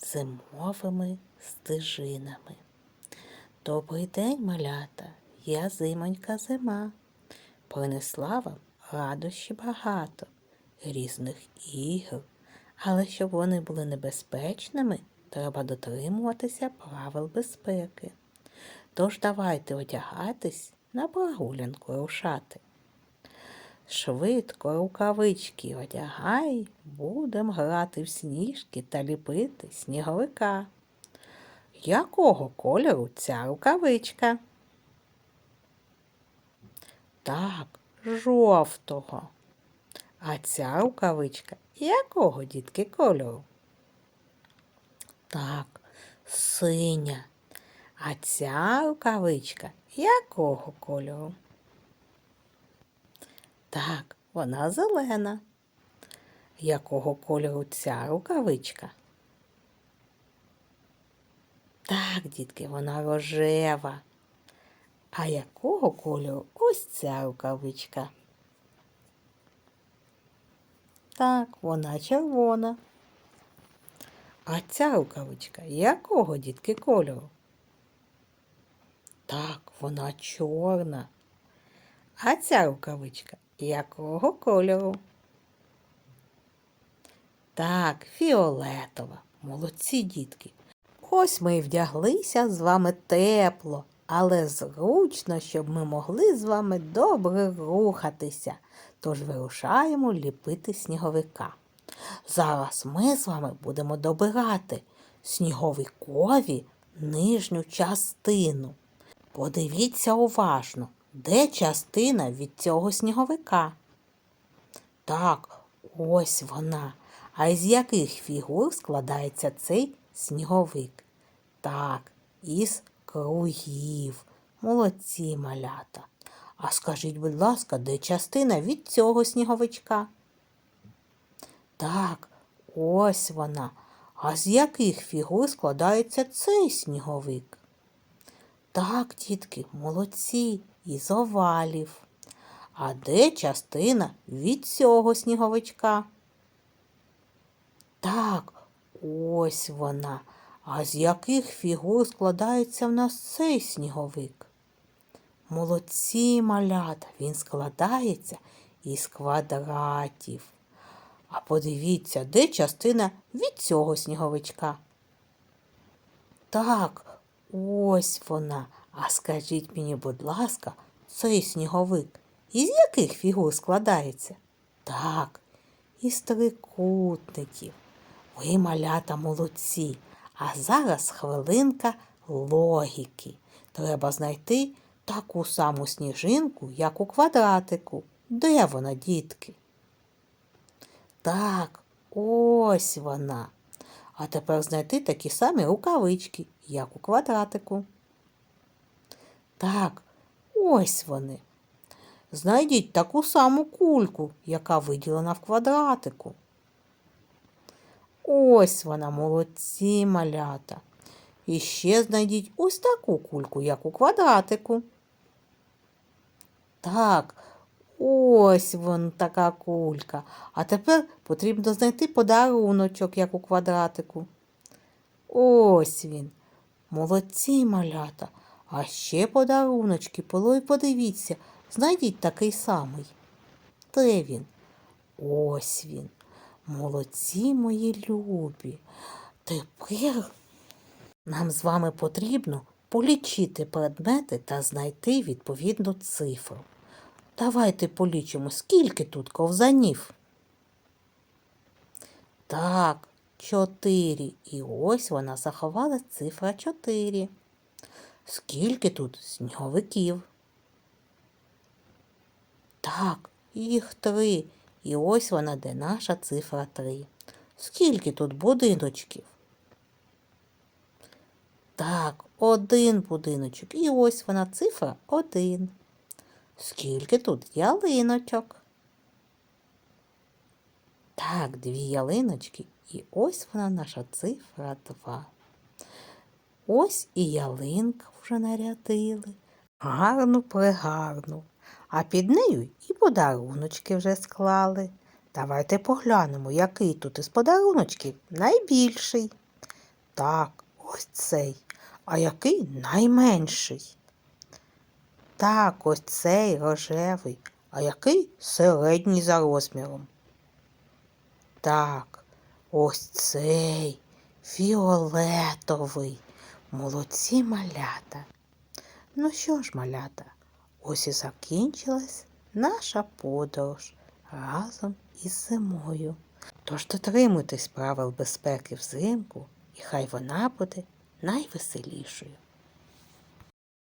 зимовими стежинами. Добрий день, малята, я зимонька зима. Принесла вам радощі багато, різних ігор, але щоб вони були небезпечними, треба дотримуватися правил безпеки. Тож давайте одягатись на прогулянку рушати. Швидко рукавички одягай, будем грати в сніжки та ліпити сніговика. Якого кольору ця рукавичка? Так, жовтого. А ця рукавичка якого, дітки, кольору? Так, синя. А ця рукавичка якого кольору? Так, вона зелена. Якого кольору ця рукавичка? Так, дітки, вона рожева. А якого кольору ось ця рукавичка? Так, вона червона. А ця рукавичка якого, дітки, кольору? Так, вона чорна. А ця рукавичка якого кольору? Так, фіолетова. Молодці дітки. Ось ми й вдяглися з вами тепло, але зручно, щоб ми могли з вами добре рухатися. Тож вирушаємо ліпити сніговика. Зараз ми з вами будемо добирати сніговикові нижню частину. Подивіться уважно, де частина від цього сніговика. Так, ось вона. А із яких фігур складається цей сніговик? Так, із кругів. Молодці малята. А скажіть, будь ласка, де частина від цього сніговичка? Так, ось вона. А з яких фігур складається цей сніговик? Так, дітки, молодці, із овалів. А де частина від цього сніговичка? Так, ось вона. А з яких фігур складається в нас цей сніговик? Молодці малята, він складається із квадратів. А подивіться, де частина від цього сніговичка? Так, ось вона. А скажіть мені, будь ласка, цей сніговик із яких фігур складається? Так, із трикутників. Ви, малята, молодці. А зараз хвилинка логіки. Треба знайти таку саму сніжинку, як у квадратику. Де вона, дітки? Так, ось вона. А тепер знайти такі самі рукавички, як у квадратику. Так, ось вони. Знайдіть таку саму кульку, яка виділена в квадратику. Ось вона, молодці малята. І ще знайдіть ось таку кульку, як у квадратику. Так, ось вон така кулька. А тепер потрібно знайти подаруночок, як у квадратику. Ось він. Молодці малята. А ще подаруночки, полой подивіться, знайдіть такий самий. Де він? Ось він. Молодці мої любі. Тепер нам з вами потрібно полічити предмети та знайти відповідну цифру. Давайте полічимо, скільки тут ковзанів. Так, чотири. І ось вона заховала цифра чотири. Скільки тут сніговиків? Так, їх три. І ось вона, де наша цифра три. Скільки тут будиночків? Так, один будиночок. І ось вона цифра один. Скільки тут ялиночок? Так, дві ялиночки. І ось вона наша цифра два. Ось і ялинка вже нарядили. Гарну пригарну. А під нею і подаруночки вже склали. Давайте поглянемо, який тут із подаруночків найбільший. Так, ось цей. А який найменший? Так, ось цей рожевий. А який середній за розміром? Так, ось цей фіолетовий. Молодці малята. Ну що ж, малята, ось і закінчилась наша подорож разом із зимою. Тож дотримуйтесь правил безпеки взимку, і хай вона буде найвеселішою.